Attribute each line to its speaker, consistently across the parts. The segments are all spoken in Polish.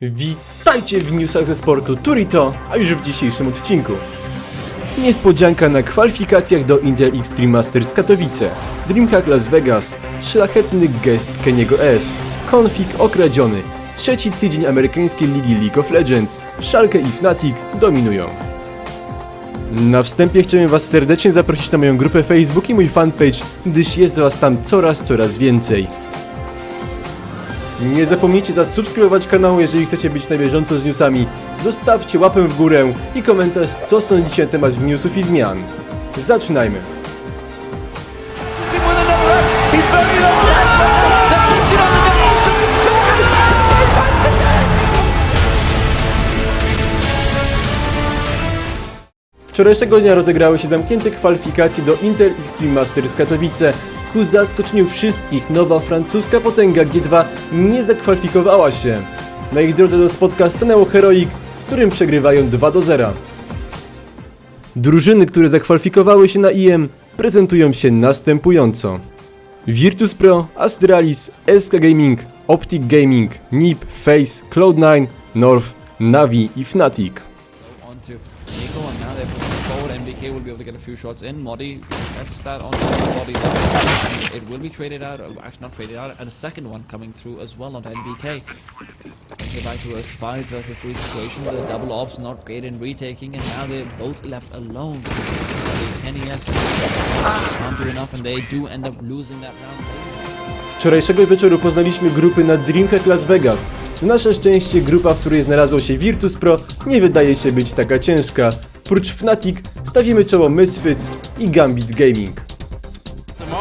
Speaker 1: Witajcie w newsach ze sportu Turito, a już w dzisiejszym odcinku. Niespodzianka na kwalifikacjach do Intel Extreme Masters Katowice, Dreamhack Las Vegas, szlachetny gest Keniego S, konfig okradziony, trzeci tydzień amerykańskiej ligi League of Legends, Schalke i Fnatic dominują. Na wstępie chciałem Was serdecznie zaprosić na moją grupę Facebook i mój fanpage, gdyż jest Was tam coraz, coraz więcej. Nie zapomnijcie zasubskrybować kanału, jeżeli chcecie być na bieżąco z newsami. Zostawcie łapę w górę i komentarz, co sądzicie na temat newsów i zmian. Zaczynajmy. Wczorajszego dnia rozegrały się zamknięte kwalifikacje do Intel Extreme Masters Katowice. Ku zaskoczeniu wszystkich nowa francuska potęga G2 nie zakwalifikowała się. Na ich drodze do spotka stanęło Heroic, z którym przegrywają 2 do 0. Drużyny, które zakwalifikowały się na IM, prezentują się następująco. Virtus Pro, Astralis, SK Gaming, Optic Gaming, NIP, Face, Cloud9, North, Navi i Fnatic.
Speaker 2: Forward. MDK will be able to get a few shots in. That's that. And it will be traded out, actually not traded out, and a second one coming through as well NVK. It's back to a 5 versus 3 situation. The double ops not great in retaking, and now they're both left alone. Kenny S can't do enough, and they do end up losing that round.
Speaker 1: Wczorajszego wieczoru poznaliśmy grupy na Dreamhack Las Vegas. Na nasze szczęście grupa, w której znalazło się Virtus Pro, nie wydaje się być taka ciężka. Prócz Fnatic stawimy czoło Misfits i Gambit Gaming.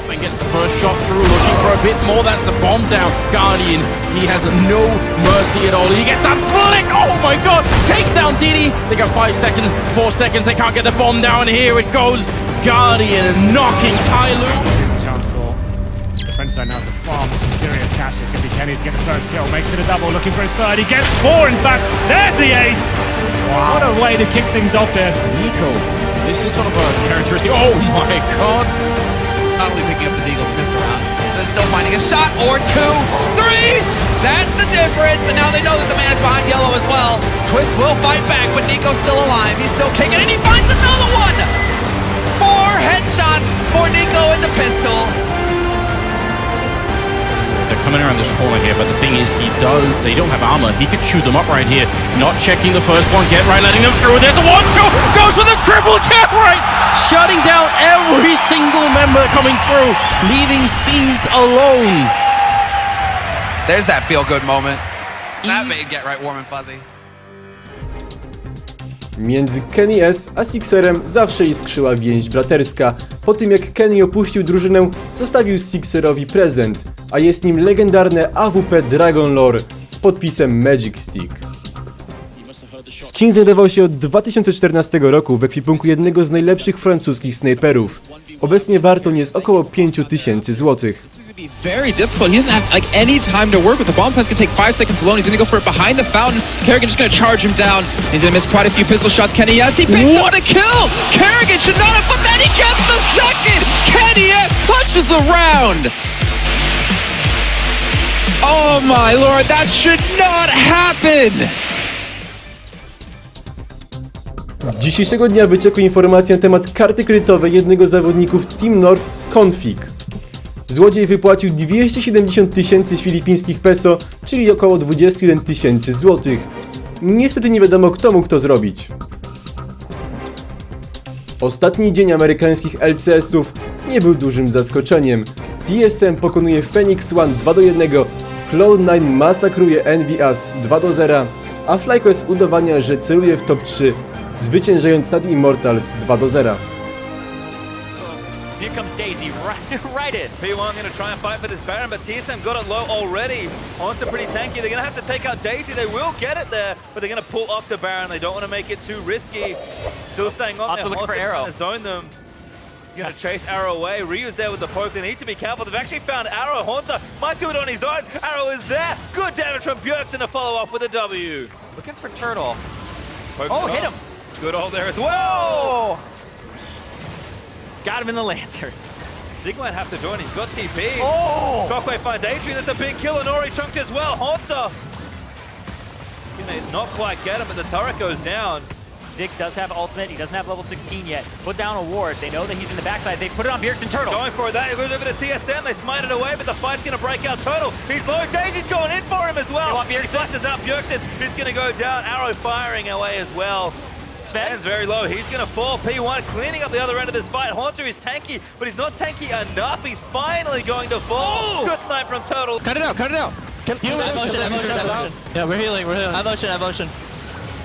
Speaker 3: and gets the first shot through, looking for a bit more. That's the bomb down. Guardian, he has no mercy at all. He gets that flick. Oh my god! Takes down Diddy. They got five seconds, four seconds. They can't get the bomb down. Here it goes. Guardian knocking Tyloo.
Speaker 4: chance for defense side now to farm some serious cash. It's going to be Kenny to get the first kill. Makes it a double, looking for his third. He gets four, in fact. There's the ace. What a way to kick things off there.
Speaker 3: Nico, this is sort of a characteristic. Oh my god!
Speaker 5: not only picking up the Deagle pistol round, but still finding a shot or two, three! That's the difference, and now they know that the man is behind yellow as well. Twist will fight back, but Nico's still alive. He's still kicking, and he finds another
Speaker 3: corner here, but the thing is, he does. They don't have armor. He could chew them up right here. Not checking the first one. Get right, letting them through. There's a one-two. Goes for the triple. Get right. Shutting down every single member coming through, leaving seized alone.
Speaker 5: There's that feel-good moment. That made Get Right warm and fuzzy.
Speaker 1: Między Kenny S a Sixerem zawsze iskrzyła więź braterska. Po tym jak Kenny opuścił drużynę, zostawił Sixerowi prezent, a jest nim legendarne AWP Dragon Lore z podpisem Magic Stick. Skin znajdował się od 2014 roku w ekwipunku jednego z najlepszych francuskich snajperów. Obecnie warto jest około 5000 złotych.
Speaker 5: Be very difficult. He doesn't have like any time to work with. The bomb plant's gonna take five seconds alone. He's gonna go for it behind the fountain. Kerrigan just gonna charge him down. He's gonna miss quite a few pistol shots. Kenny yes, he picks up the kill. Kerrigan should not have, but then he gets the second. Kenny yes clutches the round. Oh my lord, that should not happen.
Speaker 1: Dzisiejszego dnia wyciekły informacje na temat karty kredytowej jednego z zawodników Team North Config. Złodziej wypłacił 270 tysięcy filipińskich peso, czyli około 21 tysięcy złotych. Niestety nie wiadomo kto mógł to zrobić. Ostatni dzień amerykańskich LCS-ów nie był dużym zaskoczeniem. TSM pokonuje Phoenix One 2 do 1, Cloud9 masakruje NVS 2 do 0, a FlyQuest udowania, że celuje w top 3, zwyciężając nad Immortals 2 do 0.
Speaker 4: Here comes Daisy right, right in.
Speaker 6: P1 going to try and fight for this Baron, but TSM got it low already. Haunts are pretty tanky. They're going to have to take out Daisy. They will get it there, but they're going to pull off the Baron. They don't want to make it too risky. Still staying on
Speaker 4: Also
Speaker 6: there.
Speaker 4: looking for
Speaker 6: Haunts
Speaker 4: Arrow.
Speaker 6: trying to zone them. He's going to chase Arrow away. Ryu's there with the poke. They need to be careful. They've actually found Arrow. Haunter might do it on his own. Arrow is there. Good damage from Bjergsen to follow up with a W.
Speaker 4: Looking for Turtle.
Speaker 6: Poke
Speaker 4: Oh, hit
Speaker 6: up.
Speaker 4: him.
Speaker 6: Good hold there as well. Oh.
Speaker 4: Got him in the lantern.
Speaker 6: Zig might have to join. He's got TP.
Speaker 4: Oh!
Speaker 6: Shockwave finds Adrian. That's a big kill. And Ori chunked as well. Haunter They not quite get him, but the turret goes down.
Speaker 7: Zig does have ultimate. He doesn't have level 16 yet. Put down a ward. They know that he's in the backside. They put it on Bjergsen Turtle.
Speaker 6: Going for that, it goes over to TSM, they smite it away, but the fight's gonna break out Turtle. He's low, Daisy's going in for him as well.
Speaker 7: They want Bjergsen.
Speaker 6: Flashes out Bjergsen, he's gonna go down, Arrow firing away as well. Sven's very low, he's gonna fall. P1 cleaning up the other end of this fight. Haunter is tanky, but he's not tanky enough. He's finally going to fall. Oh! Good snipe from Turtle.
Speaker 5: Cut it out, cut it out.
Speaker 8: Heal motion, motion, motion.
Speaker 5: Yeah, we're healing, we're healing.
Speaker 8: I motion, I motion.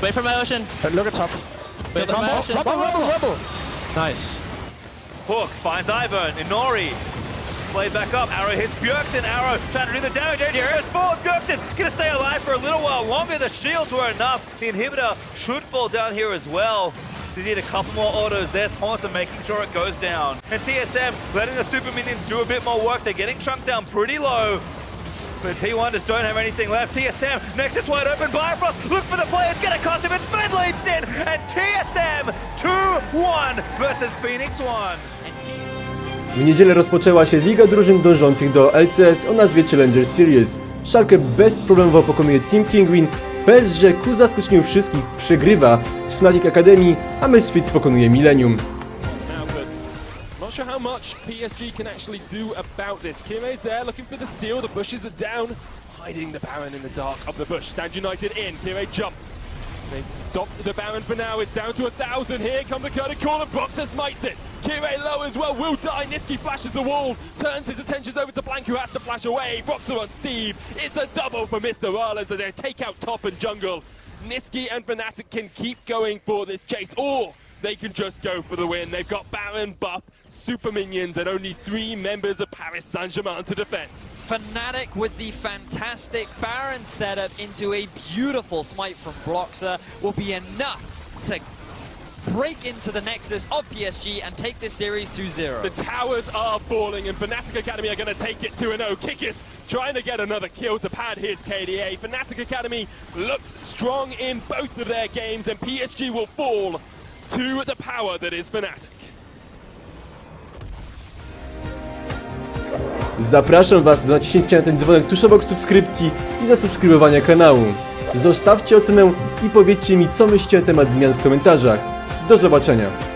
Speaker 8: Wait for my ocean.
Speaker 5: Uh, look at top.
Speaker 8: Wait for my ocean.
Speaker 5: Rebel, rebel, rebel. Nice.
Speaker 6: Hook finds Ivern, Inori. Played back up, Arrow hits Bjergsen, Arrow trying to do the damage, AD goes forward, Bjergsen. Gonna stay alive for a little while longer, the shields were enough, the inhibitor should fall down here as well. They need a couple more autos, there's Haunter making sure it goes down. And TSM letting the super minions do a bit more work, they're getting chunked down pretty low. But P1 just don't have anything left. TSM, Nexus wide open, Bifrost, look for the play, it's gonna cost him, it's Fed leaps in, and TSM 2-1 versus Phoenix 1.
Speaker 1: W niedzielę rozpoczęła się Liga Drużyn dążących do LCS o nazwie Challenger Series. Szalkę bezproblemowo pokonuje Team Kingwin, bez że ku zaskoczeniu wszystkich przegrywa z Fnatic Academy, a Misfits pokonuje Millennium.
Speaker 9: not sure how much PSG can actually do about this. Kime's there looking for the steal. The bushes are down, hiding the Baron in the dark of the bush. Stand United in. Kime jumps. They've stopped the Baron for now. It's down to a thousand. Here come the curtain and Boxer smites it. Kime low as well, will die. Niski flashes the wall, turns his attentions over to Blank, who has to flash away. Boxer on Steve. It's a double for Mr. Arlen, so they take out top and jungle. Niski and Fnatic can keep going for this chase, or they can just go for the win. They've got Baron, Buff, Super Minions, and only three members of Paris Saint-Germain to defend.
Speaker 10: Fnatic with the fantastic Baron setup into a beautiful smite from Bloxer will be enough to break into the nexus of PSG and take this series to zero.
Speaker 9: The towers are falling, and Fnatic Academy are going to take it 2 0. Kikis trying to get another kill to pad his KDA. Fnatic Academy looked strong in both of their games, and PSG will fall to the power that is Fnatic.
Speaker 1: Zapraszam Was do naciśnięcia na ten dzwonek tuż obok subskrypcji i zasubskrybowania kanału. Zostawcie ocenę i powiedzcie mi co myślicie na temat zmian w komentarzach. Do zobaczenia.